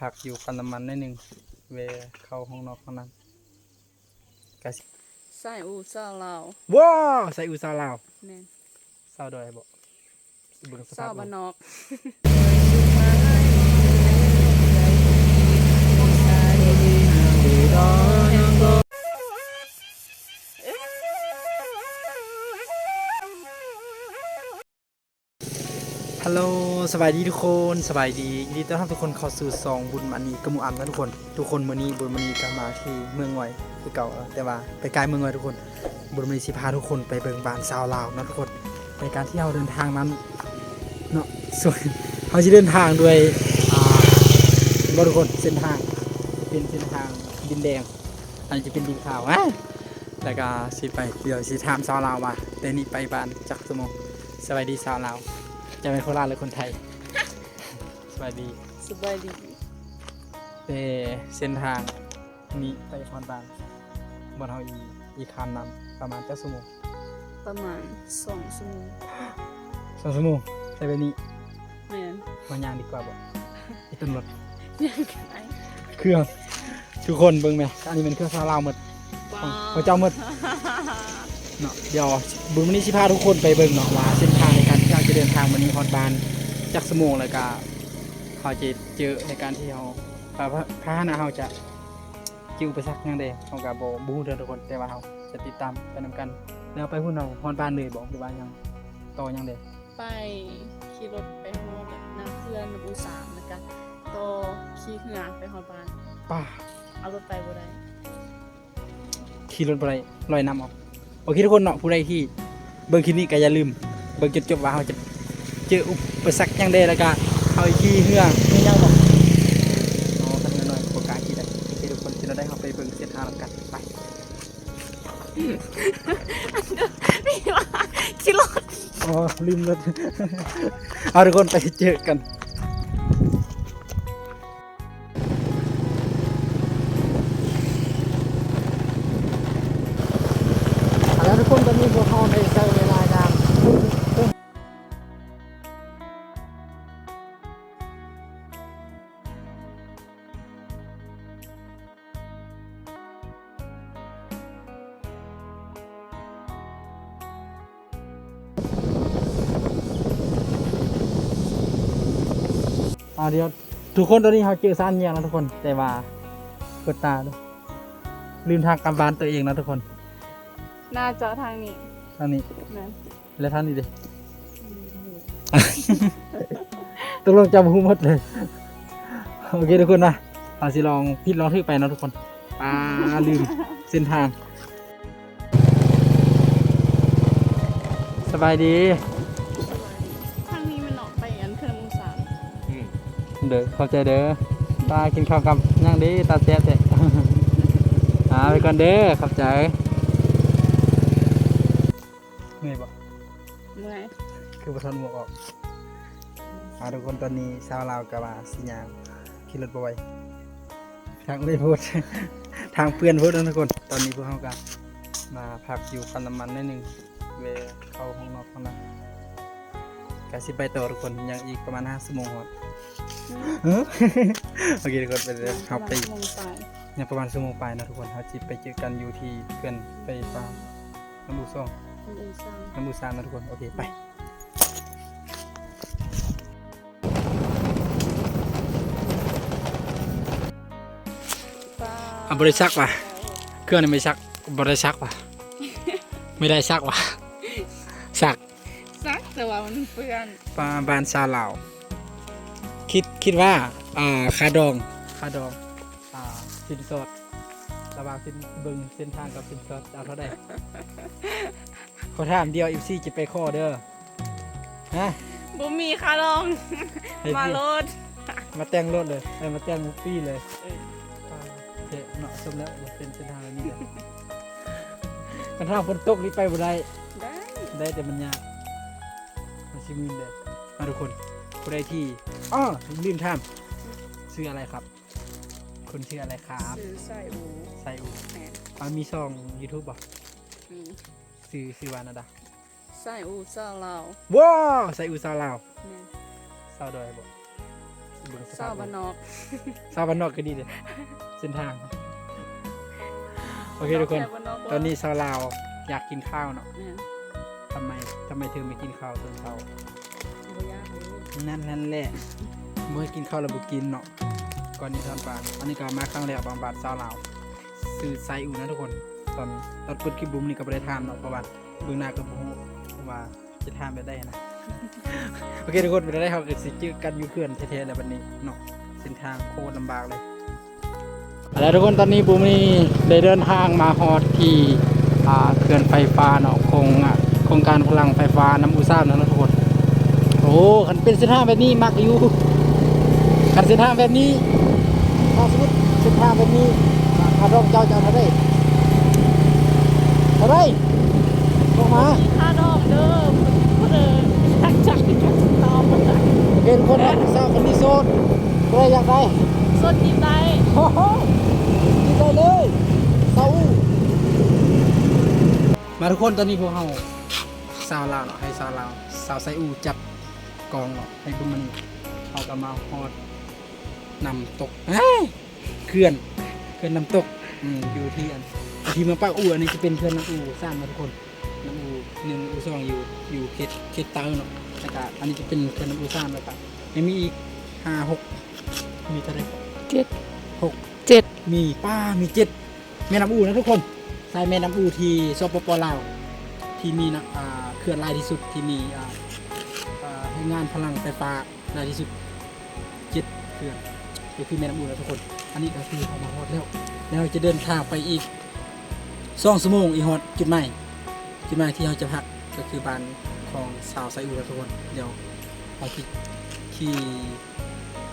พักอยู่ปันน้ำมันนิดนึงเวะเข้าห้องนอกห้องน้ำกะสิใส่อูซ่าลาวว้าวใส่อุตสาห์ลาวแม่นสาวดอยบ่เบิ่งสซ่าภาพบ้านบ่นอก ฮัลโหลสบายดีทุกคนสบายดียินดีต้อนรับทุกคนเข้าสู่ซองบุญมันนีกมูอัมนะทุกคน ทุกคนมื้อนี้บุญมันนีก็มาที่เมืองงอยคือเก่าแต่ว่าไปไกลเมืองงอยทุกคน บุญมันนีสิพาทุกคนไปเบิ่งบ้านชาวลาวนะทุกคน ในการที่เราเดินทางนั้นเนาะส่วนเขาจะเดินทางด้วยบทุกคนเส้นทางเป็นเส้นทางดินแดง อันนี้จะเป็นดินขาวอะแล้วก็สิไปเดี๋ยวสิถามชาวลาวว่าแต่นี่ไปบ้านจักสมองสบายดีชาวลาว จะเป็นโคราชหรือคนไทยสบายดีสบายดีแต่เส้นทางนี้ไปคอนบานบนเฮาอีอีคานนำประมาณจักสมองประมาณ2ชั่วโมงสองสมองใช่ไปนี้แม่นมันยางดีกว่าบ่ไอ้ต้นรถยังไงเครื่องทุกคนเบิ่งไหมอันนี้เป็นเครื่องชาวลาวหมดของของเจ้าหมด เนาะเดี๋ยวบุญวันนี้สิพาทุกคนไปเบิ่งเนาะว่าเส้น เราจะเดินทางวันนี้ฮอดบานจักสมงแล้วก็เขาจะเจอในการที่เราพาพาหนะเราจะเจออุปสรรคหยังใดของกับบ่บ่ฮู้เด้อทุกคนแต่ว่าเราจะติดตามไปนํกัน แล้วไปพุ่นเราฮอดบ้านเลยบอกหรือว่าหยังต่อหยังเด้ไปขี่รถไปฮอดน้ำเพื่อนน้ำอูสามแล้วก็ต่อขี่เหือไปฮอดบ้านป้าเอารถไปบ่ได้ขี่รถบ่ได้ลอยน้ำออกโอเคทุกคนเนาะผู้ใดที่เบิ่งคลิปนี้ก็อย่าลืมเบิ่งจนจบว่าเราจะ เจออุปสรรคหยังใดแล้วก็เอาขี่เรือเรือยังบ่อ๋อคันเงินหน่อยโปรการที่ได้ที่ทุกคนที่เราได้เข้าไปเบิ่งเส้นทางแล้วกันไปพี่ว่าขี่รถอ๋อลืมรถเอาทุกคนไปเจอกัน อ่าเดี๋ยวทุกคนตอนนี้เขาเจอซ่านเงียงแล้วทุกคนแต่ว่าเปิดตาดูลืมทางกำบานตัวเองนะทุกคนน่าจะทางนี้ทางนี้แม่นและทางนี้ดิตกลงจำหูหมดเลยโอเคทุกคนนะเราสิลองพิดลองทึกไปเนาะทุกคนปลาลืมเส้นทาง สบายดี เด้อเข้าใจเด้อตากินข้าวกับย่างดีตาแซ่บแท้อ่าไปก่อนเด้อขอบใจเหนื่อยบ่เมื่อยคือประทานหมวกออกอ่าทุกคนตอนนี้ชาวลาวกับว่าสิยางขี่รถบ่ไหวทางไม่พูด ทางเพื่อนพูดนะทุกคน ตอนนี้พวกเขาก็มาพักอยู่ปันน้ำมันนิดนึงเวะเข้าห้องนอกห้องน้ำกสิไปต่อทุกคนยังอีกประมาณ5ชั่วโมงครับโอเคทุกคนไปเลยครับไปมองไปเนี่ยประมาณชั่วโมงปลายนะทุกคนเขาจิไปเจอกันอยู่ที่เพื่อนไปฟาร์มน้ำบูซ่องอันอูสามน้ำบูซานนะทุกคนโอเคไปป้าอะบริษักว่ะเครื่องนี้ไม่ชักบริษักว่ะไม่ได้ชักว่ะชักซัก แต่ว่ามันเปื้อนปลาบานซาลาวคิดคิดว่า อ่าคาดองคาดอง อ่าสินสอดระหว่างสินเบิงเส้นทางกับสินสอดจะเอาเท่าใดขอถามเดียวอีซี่จะไปข้อเด้อฮะบ่มีค่ะลอง ให้มาพี่รถมาแต่งรถเลยเอ้ยมาแต่งมุฟฟี่เลยเออเจ๊เหมาะสมแล้วเป็นเส้นทางแบบนี้เลยกันทางฝนตกนี่ไปบ่ได้ ได้ ได้แต่มันยากมัน ชิมินเลยมาทุกคนผู้ใดที่อ้อลืมถามชื่ออะไรครับคุณชื่ออะไรครับซื้อใส่อูไซอูแหมอ่ามีช่องยูทูบบ่อืมชื่อชื่อวานาดาใส่อูซ่าลาวว้าวไซอูซาวลาวแม่นซาวดอยบ่เบิ่งสสาภาวพบ้านนอกสาวบ้านนอกก็ดีเลยเส้นทาง โอเคทุกคนสาวบ้าอกบ่ตอนนี้สาวลาวอยากกินข้าวเนาะแม่น ทำไมทำไมเธอไม่กินข้าวตอนเช้าบ่ยากเลยนั่นนั่นแหละเมื่อกินข้าวเราบุกินเนาะก่อนนี้ทอนปานอันนี้ก็มาครั้งแรกบางบาทสาวลาวซื้อไซอูนะทุกคน ตอนตอนเปิดคลิปบุ้มนี่ก็บ่ได้ทานเนาะเพราะว่าเบื้องหน้าก็บ่ฮู้ว่าจะทานไปได้นะโอเคทุกคนไปได้เขาเกิดสิจื้อกันอยู่เขื่อนแท้ๆแล้ววันนี้เนาะเส้นทางโคตรลำบากเลยแล้วทุกคนตอนนี้บุ้มนี่ได้เดินทางมาฮอดที่อ่าเขื่อนไฟฟ้าเนาะโครงอะ โครงการพลังไฟฟ้าน้ำอุตสาหนะทุกคนโอ้ขันเป็นเส้นทางแบบนี้มักอยู่ขันเส้นทางแบบนี้ถ้าสมมติเส้นทางแบบนี้ถ้าร่องเจ้าจะเอาเท่าไหรเท่าไหรลงมาค่าดอกเด้อบ่เด้อทักจักจักตอบบ่ได้เป็นคนรักสาวคนที่โสดก็เลยอยากได้สดกินได้โอ้โหกินได้เลยสาวมาทุกคนตอนนี้พวกเรา สาวลาวเนาะให้สาวลาวสาวไซอูจับกองเนาะให้พวกมันเอากระมาฮอดนำตกเอ้ยเขื่อนเขื่อนนำตกอืมอยู่ที่อันที่เมืองปากอูอันนี้จะเป็นเขื่อนน้ำอูสร้างมาทุกคนน้ำอูหนึ่งอูสองอยู่อยู่เขตเขตเตาเนาะแล้วก็อันนี้จะเป็นเขื่อนน้ำอูสร้างแล้วก็ยังมีอีกห้าหกมีเท่าไหรเจ็ดหกเจ็ดมีป้ามีเจ็ดแม่น้ำอูนะทุกคนสายแม่น้ำอูที่สปปลาว ที่มีนะเขื่อนลายที่สุดที่มีให้งานพลังไฟฟ้าลายที่สุดเจ็ดเขื่อนก็คือแม่น้ำอูนะทุกคน อันนี้ก็คือเอามาฮอดแล้ว แล้วจะเดินทางไปอีกสองชั่วโมงอีฮอดจุดใหม่จุดใหม่ที่เราจะพักก็คือบ้านของสาวไซอูนะทุกคน เดี๋ยวเราขี่ขี่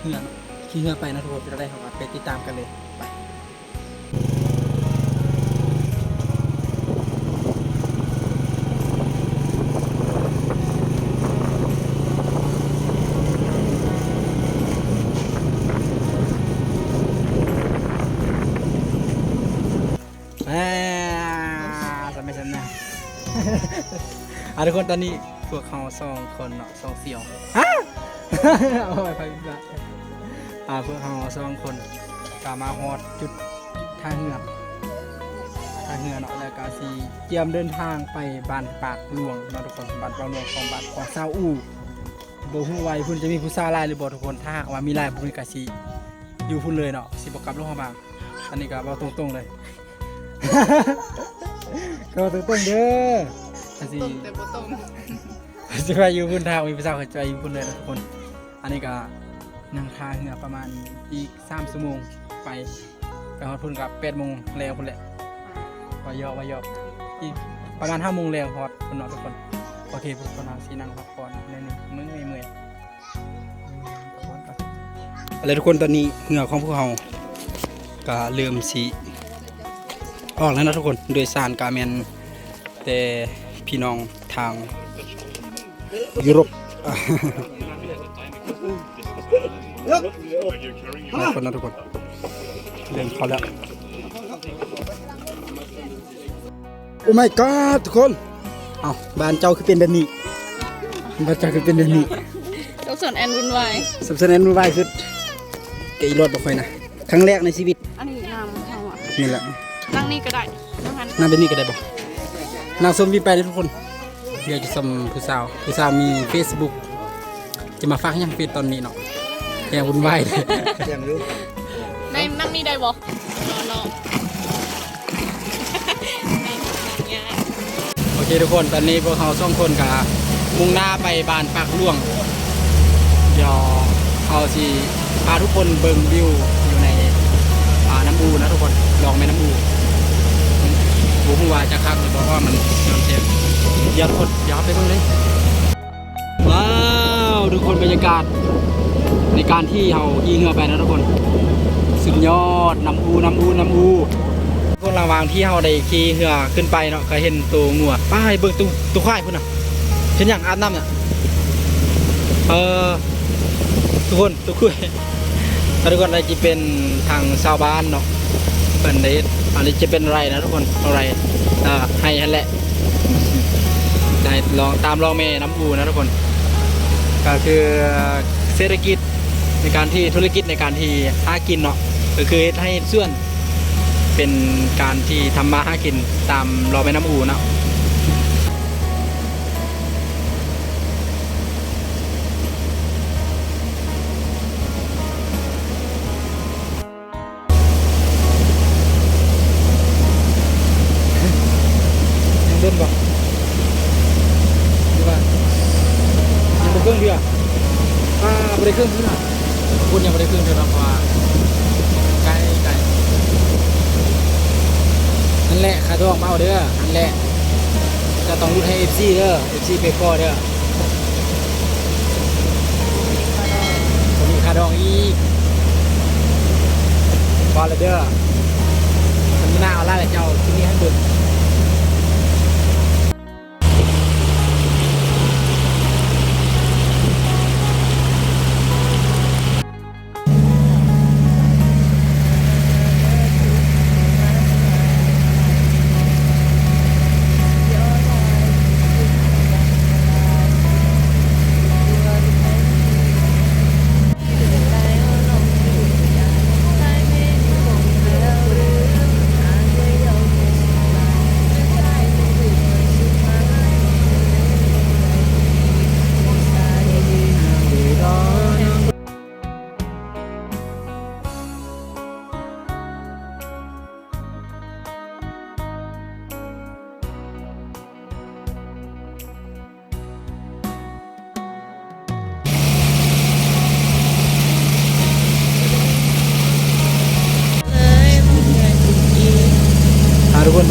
เรือนขี่เรือไปนะทุกคนจะได้ของไปติดตามกันเลยไป ทุกคนตอนนี้พวกเขาสองคนเนาะสองเสี่ยวฮะโอ้ยไปอีกละอ่าพวกเขาสองคนกามาฮอดจุดท่าเรือท่าเรือเนาะแล้วก็สีเตรียมเดินทางไปบ้านปากหลวงเนาะทุกคนบ้านปากหลวงของบ้านของซาวอูบ่ฮู้ว่าพุ่นจะมีผู้สาวหลายหรือบ่ทุกคนถ้าหากว่ามีหลายพุ่นก็สิอยู่พุ่นเลยเนาะสิบ่กลับลงมาบางอันนี้ก็เว้าตรงๆเลยก็ตรงๆเด้อ อันสิตรงแต่บ่ตรงจะไปอยู่พุ่นทางมีภาษาเข้าใจอยู่พุ่นเลยนะทุกคน อันนี้ก็นั่งทางเรือประมาณอีก3ชั่วโมงไปไปฮอดพุ่นกับ8โมงแล้วพุ่นแหละวายอกวายอกอีกประมาณ5โมงแล้วฮอดพุ่นเนาะทุกคนโอเคพวกคนเอาสินั่งพักผ่อนในอยหนึงมึงไม่เมื่อยพักผ่อนก่อนอะไรทุกคนตอนนี้เหงื่อของพวกเราก็เริ่มสีออกแล้วนะทุกคนโดยสารกาแมนแต่ พี่น้องทางยุโรปหลายคนนะทุกคนเริ่มเข้าแล้วโอ้ my god ทุกคนเอาบ้านเจ้าคือเป็นแบบนี้บ้านเจ้าคือเป็นแบบนี้เจ้าส่วนแอนวุ่นวายสับสนนวุ่นวายสุดเกยรถบ่ค่อยนะครั้งแรกในชีวิตอันนี้น้ำเฮาอะนี่แหละนั่งนี่ก็ได้นั่งหันนั่งแบบนี้ก็ได้บ่ นางสมวีไปเลยทุกคนอยากจะสมผู้สาวผู้สาวมี Facebook จะมาฝากยังเฟซตอนนี้เนาะแยังวุ่นวายเลยได้นั่งนี่ได้บ่รอรอนั่งยากโอเคทุกคนตอนนี้พวกเขาสองคนกับมุ่งหน้าไปบ้านปากหล่วงเดี๋ยวเขาสิพาทุกคนเบิ่งวิวอยู่ในอ่าน้ำอูนะทุกคนลองแม่น้ำอู บูฮูว่าจะคักหรือบอกว่ามันนอนเทปเดี๋ยวทุกคนเดี๋ยวไปเบิ่งเลยว้าวทุกคนบรรยากาศ ในการที่เราขี่เรือไปนะทุกคน สุดยอดน้ำอูน้ำอูน้ำอูพวกระวางที่เราได้ขี่เรือขึ้นไปเนาะก็เห็นตัวงัวป้ายเบิ่งตัวตัวควายพุ่นน่ะเห็นอย่างอาบน้ำน่ะเออทุกคนตัวคุยทุกคนอะไรจะเป็นทางชาวบ้านเนาะ เป็นได้อันนี้จะเป็นไรนะทุกคนอะไรอ่าให้นั่นแหละได้ลองตามลองแม่น้ำอูนะทุกคน ก็คือเศรษฐกิจในการที่ธุรกิจในการที่หากินเนาะก็คือให้ส่วนเป็นการที่ทำมาหากินตามรอแม่น้ำอูเนาะ นบ่หรือว่ายังบ่เครื่องเดียวอ่าบ่ได้เครื่องเดียวคุณยังบ่ได้เครื่องเดียวเนะเพราะว่าไกลไกลนั่นแหละขาดองเอาเด้อนั่นแหละจะต้องรุดให้ FC เด้อ FC เปก่อเด้อมมีขาดองอีกพอแล้วเด้อมันมีหน้าเอาล่าแล้วเจ้าที่นี่ให้เบิ่ง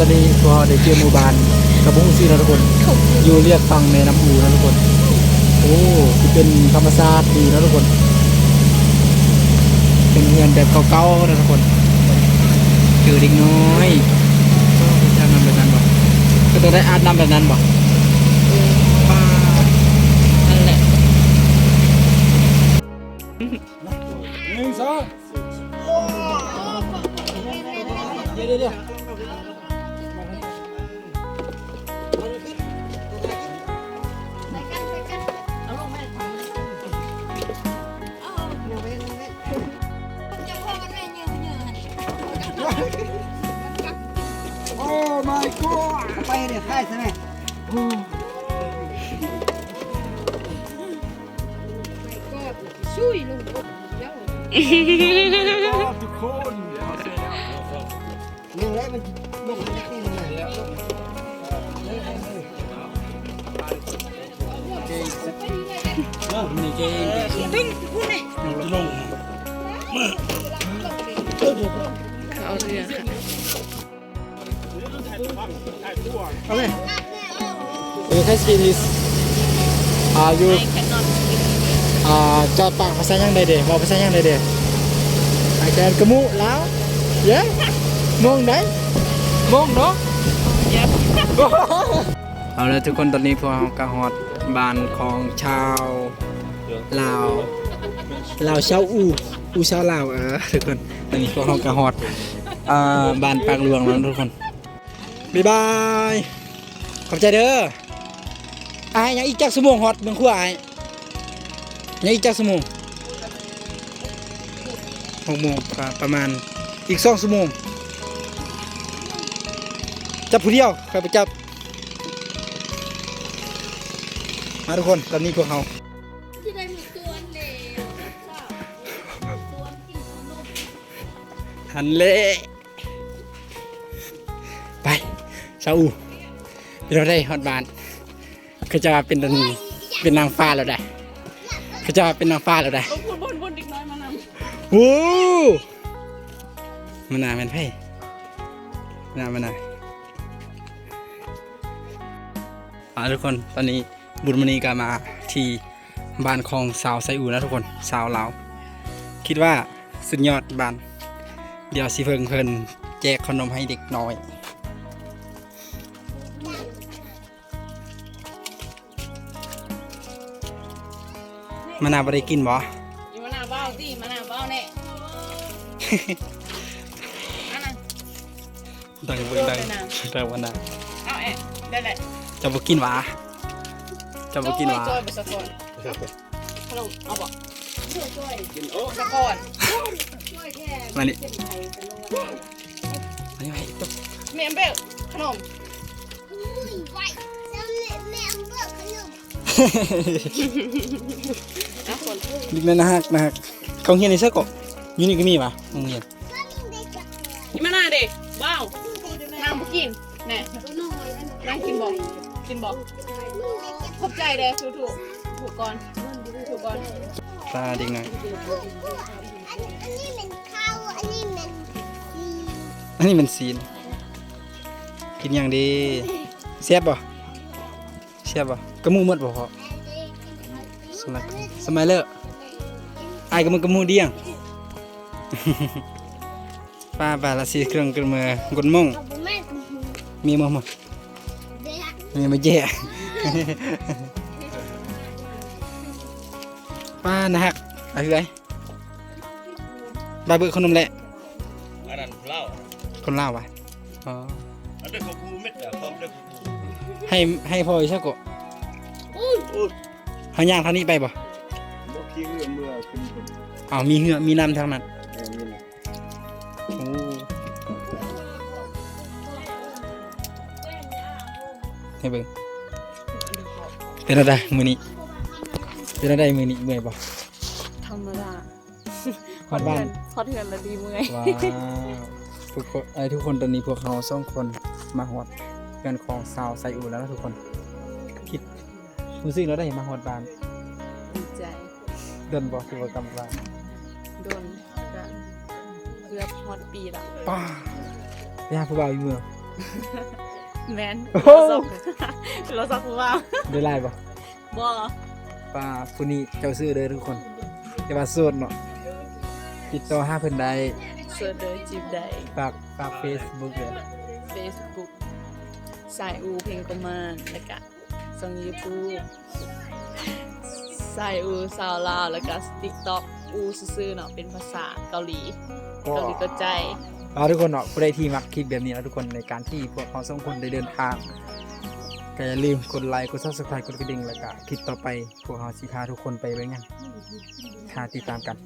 ตอนนี้พอได้เจอหมู่บ้านกระบุงซีนะทุกคน อยู่เรียกฟังแม่น้ำอูนะทุกคน โอ้ที่เป็นธรรมชาติดีนะทุกคน เป็นเงินแบบเก่าๆนะทุกคนคือเด็กน้อยจะนำแบบนั้นบ่ก็ต้องได้อาบน้ำแบบนั้นบ่ป้านั่นแหละหนึ่งสองเดี๋ยวเดี๋ยว เดี๋ยวโอ้ my god ไปเนี่ยค่ายใช่ไหมช่วยลุงแล้วทุกคนหนึ่งแล้วมันลงมาที่ หนึ่งแล้วนี่เก่งเอาเรือค่ะเอาไหมเออแค่สกีนิสอ่าอยู่อ่าจอดปากภาษายังไดเด้บอกภาษายังไดเด้ไอแกนกระมุแล้วเย้มองไหนมองเนาะเอาละทุกคนตอนนี้พวกเรากระหอดบ้านของชาวลาวลาวชาวอูอูชาวลาวเออทุกคนตอนนี้พวกเรากระหอดอ่าบ้านปากหลวงแล้วทุกคน บ๊ายบาย ขอบใจเด้ออายยังอีกจักสมงฮอดเมืองขั้วอายยังอีกจักสมงหกโมงก็ประมาณอีกสองชั่วโมงจับผู้เดียวใครไปจับ มาทุกคนตอนนี้พวกเขาที่ได้มีตัวเล็กตัวกินขนมหันเละาอูเราได้ฮอดบานเขาจะว่าเป็นดันเป็นนางฟ้าแล้วได้เขาจะว่าเป็นนางฟ้าแล้วได้บนบนบนเด็กน้อยมานำโอ้มันนาเป็นไพ่มันนามันนาอ่าทุกคนตอนนี้บุญมณีก็มาที่บ้านของสาวไซอูแล้วทุกคนสาวลาวคิดว่าสุดยอดบ้าน เดี๋ยวสิเพิ่งเพิ่นแจกขนมให้เด็กน้อย มันนาบ่ได้กินบ่อีมะนาวเบ้าสิมะนาวเบ้าแน่อันนั้นดังเบิ่งดังดังวันนาเอาแอะได้แหละจะบ่กินหวะจะบ่กินหวะจอยไปสักคนขนมเอาบอกกินโอ้ตะก่อนมานี่มานี่ไปตุ๊กเมียมเบลขนมนะคน ดิกนั่นนะฮะนะฮะเขาเฮียนในเสื้อเกาะอยูนี่ก็มีปะโรงเรียนนี่มาหน้าเด็กว้าวนั่งบ่กินแน่นั่งกินบอกกินบอกขอบใจเด้ถูกถูกถูกก่อนถูกก่อนตาเด็กหน่อยอันนี้มันซีน กินอย่างดีเสียบบ่เสียบบ่กระมูหมดบ่พอ สมัยสมัยเลิกอายกระมูกระมูเดียงป้าบาละสีเครื่องกระมือกดมงมีมั้งมั้งมีมาแย่ป้านะฮักอะไรไรบาเบิกขนมแหละอันนั้นเหล้าคนลาววะอ๋ออันนั้นของกูเม็ดอะของเด็กกูให้ให้พ่ออีกสักกะ เขาย่างเท่านี้ไปบ่บ่ขี้เรือเมื่อขึ้นบนอ้าวมีเหือมีน้ำทางนั้นเออนี่แหละโอ้ให้เบิ่งเป็นอะไรมือนี้เป็นอะไรมือนี้เมื่อยบ่ธรรมดาฮอดบ้านพอเถื่อนละดีเมื่อยว้าวทุกคนไอ้ทุกคนตอนนี้พวกเขาสองคนมาฮอดกันของสาวไซอูแล้วนะทุกคนคิด รู้สึกแล้วได้มาฮอดบ้านดีใจเดินบ่คือว่ากำลังโดนกันเกือบฮอดปีละป้าย่าผู้บ่าวอยู่เมือง แมนโอ้โหเราสักเราสักผู้ว่าได้ไล่บ่บ่ป้าผู้นี้เจ้าซื้อเด้อทุกคนแต่ว่าโสดเนาะติดต่อหาเพิ่นได้เสิร์ชเลยจีบได้ ฝากฝาก Facebook เลย Facebook สายอูเพลงประมาณแล้วก็ ช่อง YouTube สายอูสาวลาวแล้วก็ TikTok อูซื่อๆเนาะเป็นภาษาเกาหลีเกาหลีก็ใจเอาทุกคนเนาะผู้ใดที่มักคลิปแบบนี้นะทุกคนในการที่พวกเขาสองคนได้เดินทางก็อย่าลืมกดไลค์กด Subscribe กดกระดิ่งแล้วก็คลิปต่อไปพวกเขาสิพาทุกคนไปไว้ยังหาติดตามกัน